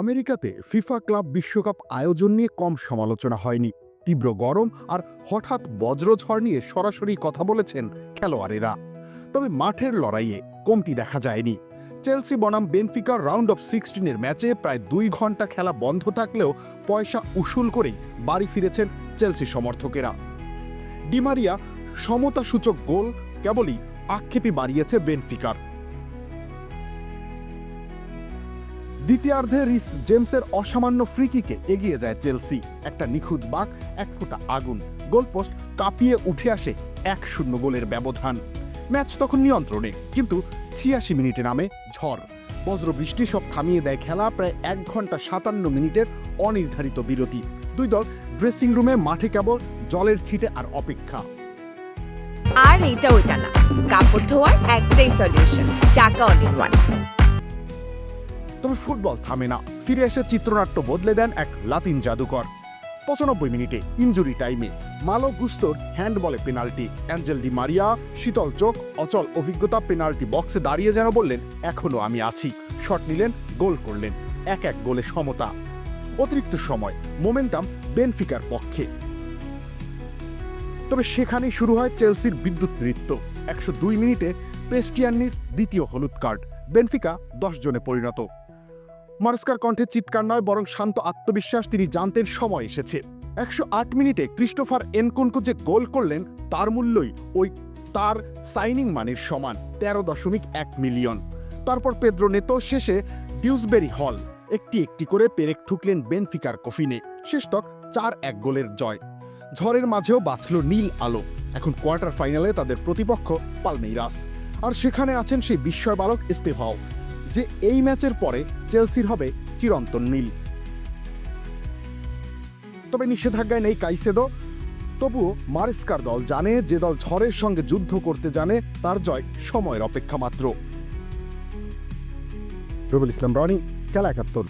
আমেরিকাতে FIFA club বিশ্বকাপ আয়োজন নিয়ে কম সমালোচনা হয়নি। তীব্র গরম আর হঠাৎ বজ্রঝড় নিয়ে সরাসরি কথা বলেছেন খেলোয়াড়েরা। তবে মাঠের লড়াইয়ে কমতি দেখা যায়নি। চেলসি বনাম বেনফিকার রাউন্ড অফ সিক্সটিনের ম্যাচে প্রায় দুই ঘণ্টা খেলা বন্ধ থাকলেও পয়সা উসুল করেই বাড়ি ফিরেছেন চেলসি সমর্থকেরা। ডিমারিয়া সমতা সূচক গোল কেবলই আক্ষেপই বাড়িয়েছে বেনফিকার। দ্বিতীয়ার্ধে রিস জেমসের অসামান্য ফ্রিকিকে এগিয়ে যায় চেলসি। একটা নিখুঁত বাক, এক ফোঁটা আগুন। গোলপোস্ট কাঁপিয়ে উঠে আসে এক শূন্য গোলের ব্যবধান। ম্যাচ তখন নিয়ন্ত্রণে, কিন্তু ছিয়াশি মিনিটে নামে ঝড়। বজ্রবৃষ্টি সব থামিয়ে দেয় খেলা প্রায় এক ঘণ্টা সাতান্ন মিনিটের অনির্ধারিত বিরতি। দুই দল ড্রেসিং রুমে মাঠে কেবল জলের ছিটে আর অপেক্ষা। আর এটা ওইটা না। কাপড় ধোয়ার একটাই সলিউশন চাকা ওয়ান তবে ফুটবল থামে না। ফিরে এসে চিত্রনাট্য বদলে দেন এক লাতিন জাদুকর। পঁচানব্বই মিনিটে ইনজুরি টাইমে মালো গুস্তোর হ্যান্ডবলে পেনাল্টি। অ্যাঞ্জেল ডি মারিয়া, শীতল চোখ, অচল অভিজ্ঞতা পেনাল্টি বক্সে দাঁড়িয়ে যেন বললেন, এখনও আমি আছি। শট নিলেন, গোল করলেন। এক এক গোলে সমতা। অতিরিক্ত সময়, মোমেন্টাম বেনফিকার পক্ষে। তবে সেখানেই শুরু হয় চেলসির বিদ্যুৎ নৃত্য। একশো দুই মিনিটে পেস্টিয়ান্নির দ্বিতীয় হলুদ কার্ড। বেনফিকা দশ জনে পরিণত। মার্স্কার কণ্ঠে চিৎকার নয়, বরং শান্ত আত্মবিশ্বাস তিনি জানতেন সময় এসেছে। একশো আট মিনিটে ক্রিস্টোফার এনকোনকো যে গোল করলেন, তার মূল্যই ওই তার সাইনিং মানের সমান, তেরো দশমিক এক মিলিয়ন। তারপর পেদ্রো নেতো শেষে ডিউসবেরি হল, একটি একটি করে পেরেক ঠুকলেন বেনফিকার কফিনে। শেষতক চার এক গোলের জয়। ঝড়ের মাঝেও বাঁচল নীল আলো। এখন কোয়ার্টার ফাইনালে তাদের প্রতিপক্ষ পালমেইরাস। আর সেখানে আছেন সেই বিস্ময় বালক ইস্তেফাও। যে এই ম্যাচের পরে চেলসির হবে চিরন্তন নীল। তবে নিষেধাজ্ঞায় নেই কাইসেদো। তবুও মারেস্কার দল জানে, যে দল ঝড়ের সঙ্গে যুদ্ধ করতে জানে, তার জয় সময়ের অপেক্ষা মাত্র। রুবুল ইসলাম, রনি, খেলা একাত্তর।